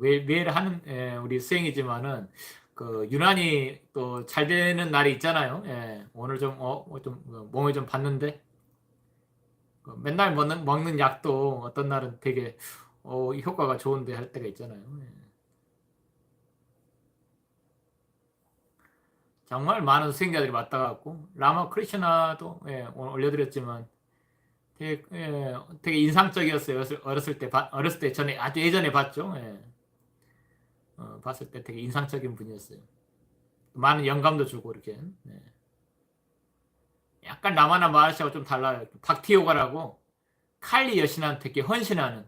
매, 매일 하는 예, 우리 수행이지만은 그 유난히 또 잘 되는 날이 있잖아요. 예, 오늘 좀 어, 어, 좀 어, 몸을 좀 봤는데 그 맨날 먹는 먹는 약도 어떤 날은 되게 어, 효과가 좋은데 할 때가 있잖아요. 예. 정말 많은 수행자들이 왔다 갔고 라마 크리시나도 예, 오늘 올려드렸지만 되게, 예, 되게 인상적이었어요. 어렸을, 때 봐- 어렸을 때 전에 아주 예전에 봤죠. 예. 어, 봤을 때 되게 인상적인 분이었어요. 많은 영감도 주고 이렇게. 예. 약간 라마나 마하시하고 좀 달라요. 박티오가라고 칼리 여신한테 이렇게 헌신하는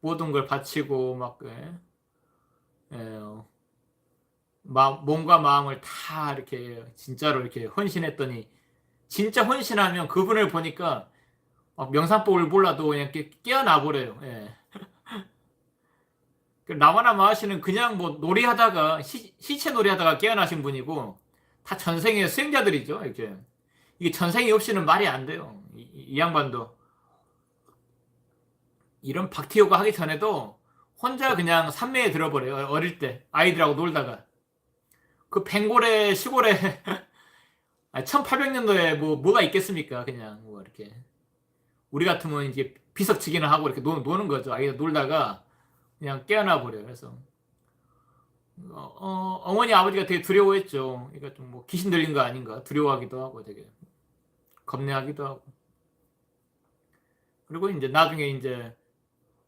모든 걸 바치고 막 예. 예, 어, 마, 몸과 마음을 다 이렇게 진짜로 이렇게 헌신했더니 진짜 헌신하면 그분을 보니까 막 명상법을 몰라도 그냥 깨어나 버려요. 예. 그 라마나 마 하시는 그냥 뭐 놀이하다가 시, 시체 놀이하다가 깨어나신 분이고 다 전생의 수행자들이죠. 이렇게 이게 전생이 없이는 말이 안 돼요. 이, 이- 이 양반도 이런 박티오가 하기 전에도 혼자 그냥 산매에 들어버려요. 어릴 때 아이들하고 놀다가 그 벵골의 시골에 1800년도에 뭐 뭐가 있겠습니까? 그냥 뭐 이렇게 우리 같으면 이제 비석치기는 하고 이렇게 노, 노는 거죠. 아이들 놀다가 그냥 깨어나 버려요. 그래서 어, 어, 어머니 아버지가 되게 두려워했죠. 그러니까 좀 뭐 귀신 들린 거 아닌가 두려워하기도 하고 되게 겁내하기도 하고 그리고 이제 나중에 이제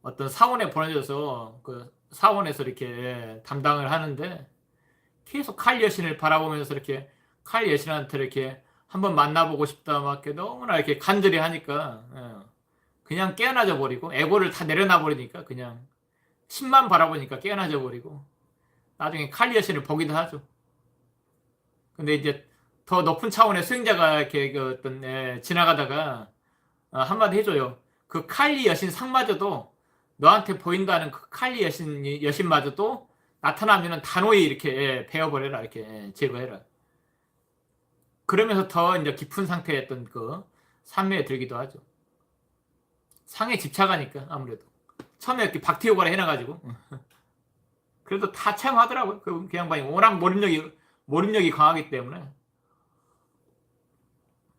어떤 사원에 보내져서 그 사원에서 이렇게 담당을 하는데 계속 칼 여신을 바라보면서 이렇게 칼 여신한테 이렇게 한번 만나보고 싶다 막 이렇게 너무나 이렇게 간절히 하니까 예, 그냥 깨어나져 버리고 에고를 다 내려놔 버리니까 그냥 신만 바라보니까 깨어나져 버리고 나중에 칼 여신을 보기도 하죠. 근데 이제 더 높은 차원의 수행자가 이렇게 그 어떤 예, 지나가다가 어, 한마디 해줘요. 그 칼리 여신 상마저도 너한테 보인다는 그 칼리 여신 여신마저도 나타나면은 단호히 이렇게 예, 베어버려라 이렇게 예, 제거해라. 그러면서 더 이제 깊은 상태였던 그 산매에 들기도 하죠. 상에 집착하니까 아무래도 처음에 이렇게 박티오가라 해놔가지고 그래도 다 체험하더라고요. 그, 그 양반이 워낙 몰입력이 몰입력이 강하기 때문에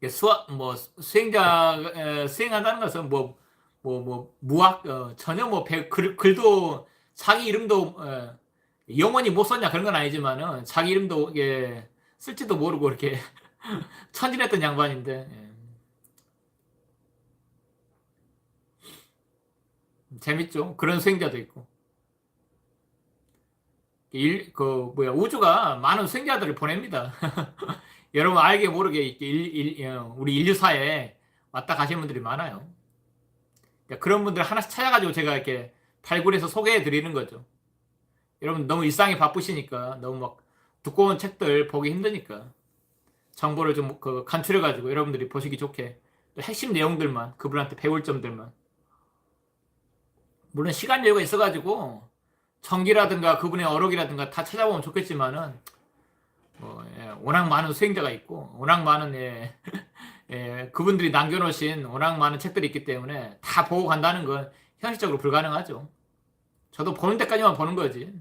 수학 뭐 수행자 에, 수행한다는 것은 뭐 뭐 뭐 무학 어, 전혀 뭐 배, 글, 글도 자기 이름도 어, 영원히 못 썼냐 그런 건 아니지만은 자기 이름도 예, 쓸지도 모르고 이렇게 천진했던 양반인데 예. 재밌죠. 그런 수행자도 있고. 일, 그 뭐야 우주가 많은 수행자들을 보냅니다. 여러분 알게 모르게 일, 일, 어, 우리 인류사에 왔다 가시는 분들이 많아요. 그런 분들 하나씩 찾아가지고 제가 이렇게 발굴해서 소개해 드리는 거죠. 여러분 너무 일상이 바쁘시니까 너무 막 두꺼운 책들 보기 힘드니까 정보를 좀 그 간추려 가지고 여러분들이 보시기 좋게 또 핵심 내용들만 그분한테 배울 점들만 물론 시간 여유가 있어가지고 정기라든가 그분의 어록이라든가 다 찾아보면 좋겠지만은 뭐 예, 워낙 많은 수행자가 있고 워낙 많은 예, 예, 그분들이 남겨놓으신 워낙 많은 책들이 있기 때문에 다 보고 간다는 건 현실적으로 불가능하죠. 저도 보는 데까지만 보는 거지.